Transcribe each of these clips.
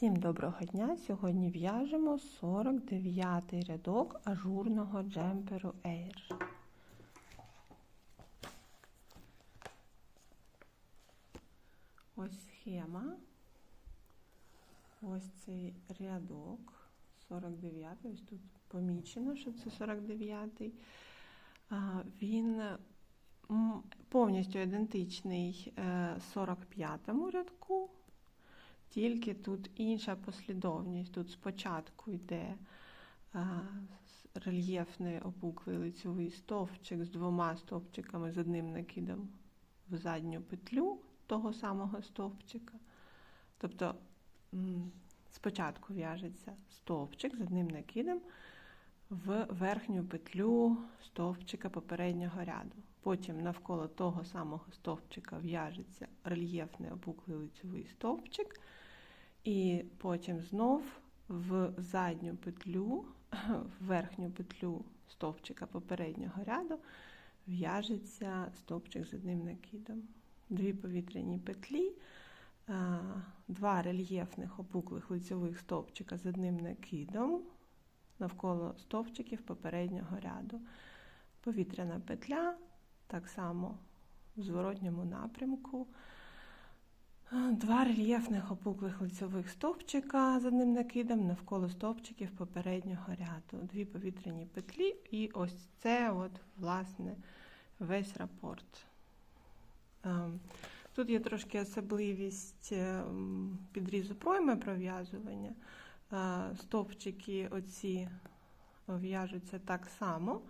Всім доброго дня! Сьогодні в'яжемо 49 рядок ажурного джемперу Air. Ось схема. Ось цей рядок 49 ось тут помічено, що це 49-й. Він повністю ідентичний 45-му рядку. Тільки тут інша послідовність. Тут спочатку йде рельєфний опуклий лицьовий стовпчик з двома стовпчиками з одним накидом в задню петлю того самого стовпчика. Тобто спочатку в'яжеться стовпчик з одним накидом в верхню петлю стовпчика попереднього ряду. Потім навколо того самого стовпчика в'яжеться рельєфний опуклий лицьовий стовпчик. І потім знов в задню петлю, в верхню петлю стовпчика попереднього ряду в'яжеться стовпчик з одним накидом. Дві повітряні петлі, два рельєфних опуклих лицьових стовпчика з одним накидом навколо стовпчиків попереднього ряду. Повітряна петля, так само в зворотньому напрямку. Два рельєфних опуклих лицьових стовпчика з одним накидом навколо стовпчиків попереднього ряду. Дві повітряні петлі, і ось це от, власне, весь рапорт. Тут є трошки особливість ем, підрізу пройми пров'язування. Е, стовпчики оці в'яжуться так само,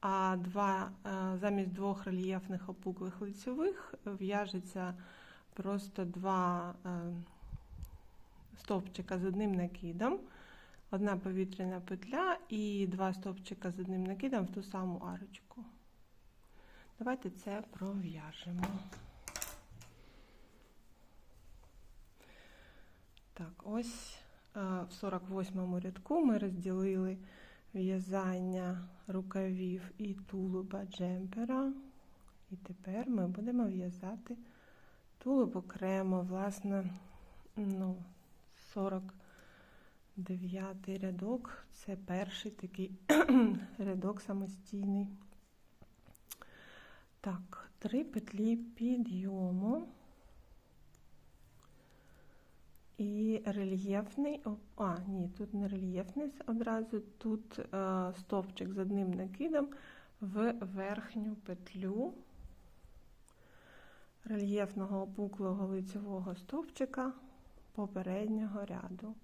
а два, е, замість двох рельєфних опуклих лицьових в'яжеться просто два е, стовпчика з одним накидом, одна повітряна петля і два стовпчика з одним накидом в ту саму арочку. Давайте це пров'яжемо. Так, ось е, в 48-му рядку ми розділили в'язання рукавів і тулуба джемпера. І тепер ми будемо в'язати Тулуб окремо, власне, ну, 49 рядок. Це перший такий рядок самостійний. Так, три петлі підйому. І рельєфний, а, ні, тут не рельєфний одразу, тут е, стовпчик з одним накидом в верхню петлю рельєфного опуклого лицевого стовпчика попереднього ряду.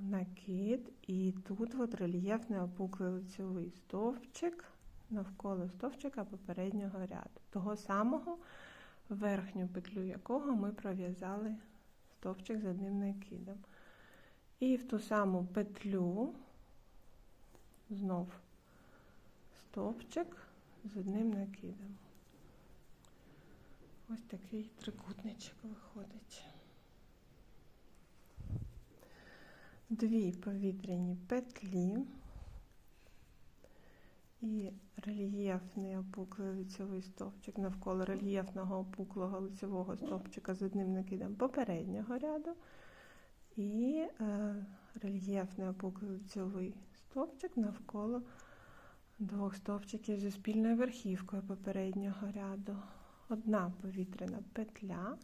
Накид, і тут от рельєфний опуклий лицевий стовпчик навколо стовпчика попереднього ряду. Того самого верхню петлю якого ми пров'язали стовпчик з одним накидом. І в ту саму петлю знов стовпчик з одним накидом. Ось такий трикутничок виходить. Дві повітряні петлі і рельєфний опуклий лицевий стовпчик навколо рельєфного опуклого лицевого стовпчика з одним накидом попереднього ряду. І е, рельєфний опуклий лицевий стовпчик навколо двох стовпчиків зі спільною верхівкою попереднього ряду одна повітряна петля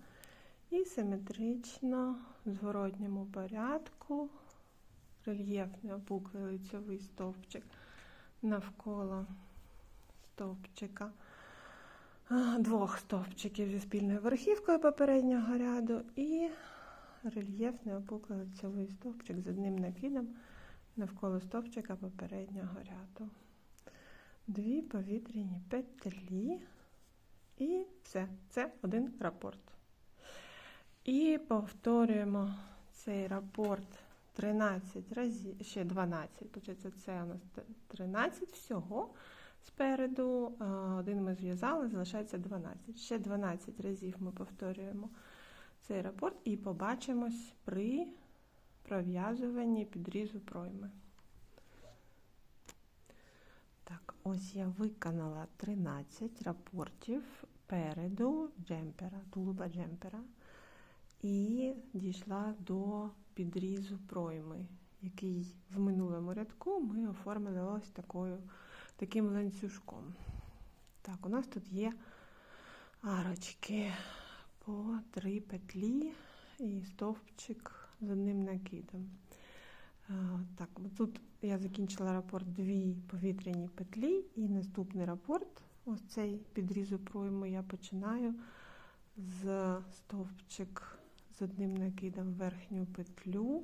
і симетрично в зворотньому порядку рельєфний опуклий лицьовий стовпчик навколо стовпчика, двох стовпчиків зі спільною верхівкою попереднього ряду і рельєфний опуклий лицьовий стовпчик з одним накидом навколо стовпчика попереднього ряду. Дві повітряні петлі. І все, це один рапорт. І повторюємо цей рапорт 13 разів, ще 12. Тобто це у нас 13 всього. Спереду один ми зв'язали, залишається 12. Ще 12 разів ми повторюємо цей рапорт і побачимось при пров'язуванні підрізу пройми. Так, ось я виконала 13 рапортів переду джемпера, тулуба джемпера. і дійшла до підрізу пройми, який в минулому рядку ми оформили ось такою, таким ланцюжком. Так, у нас тут є арочки по три петлі і стовпчик з одним накидом. Так, тут я закінчила рапорт дві повітряні петлі, і наступний рапорт, ось цей підрізу пройму, я починаю з стовпчик з одним накидом верхню петлю,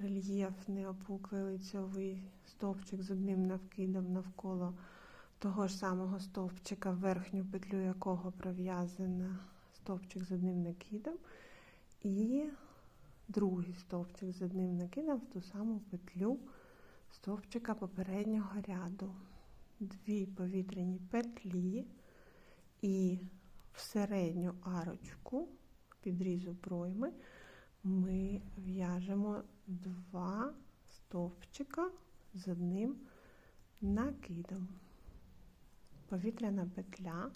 рельєфний опуклий лицьовий стовпчик з одним накидом навколо того ж самого стовпчика, верхню петлю якого пров'язана стовпчик з одним накидом, і другий стовпчик з одним накидом в ту саму петлю стовпчика попереднього ряду. Дві повітряні петлі і в середню арочку підрізу пройми ми в'яжемо два стовпчика з одним накидом. Повітряна петля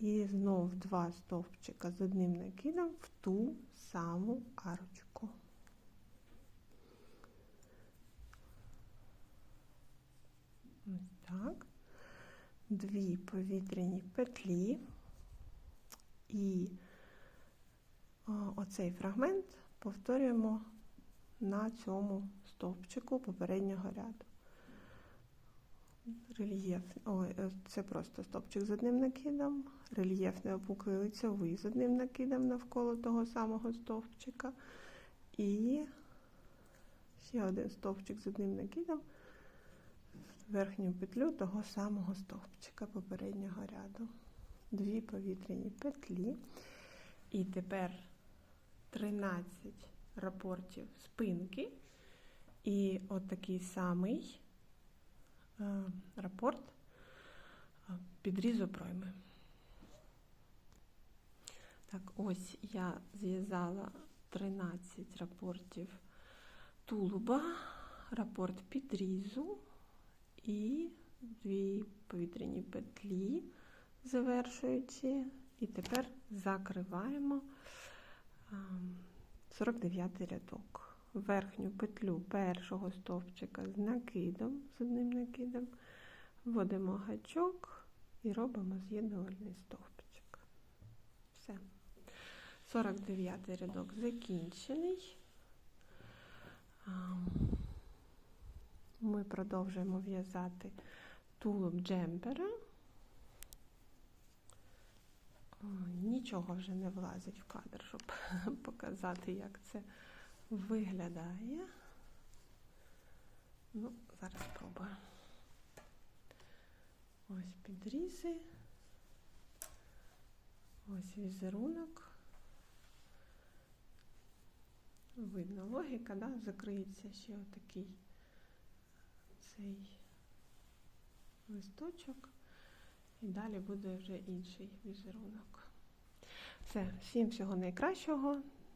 і знов два стовпчика з одним накидом в ту саму арочку. Так. Дві повітряні петлі і оцей фрагмент повторюємо на цьому стовпчику попереднього ряду. Рельєф, ой, е, це просто стовпчик з одним накидом, рельєфний опуклий лицьовий з одним накидом навколо того самого стовпчика. І ще один стовпчик з одним накидом верхню петлю того самого стовпчика попереднього ряду. Дві повітряні петлі. І тепер 13 рапортів спинки. І от такий самий рапорт е, підрізу пройми. Так, ось я зв'язала 13 рапортів тулуба, рапорт підрізу і дві повітряні петлі, завершуючи. І тепер закриваємо 49 рядок. Верхню петлю першого стовпчика з накидом, з одним накидом, вводимо гачок і робимо з'єднувальний стовпчик. Все. 49 рядок закінчений. Ми продовжуємо в'язати тулуб джемпера. Нічого вже не влазить в кадр, щоб показати, як це виглядає. Ну, зараз спробую. Ось підрізи. Ось візерунок. Видно логіка, да? закриється ще отакий цей листочок. І далі буде вже інший візерунок. Все, всім всього найкращого.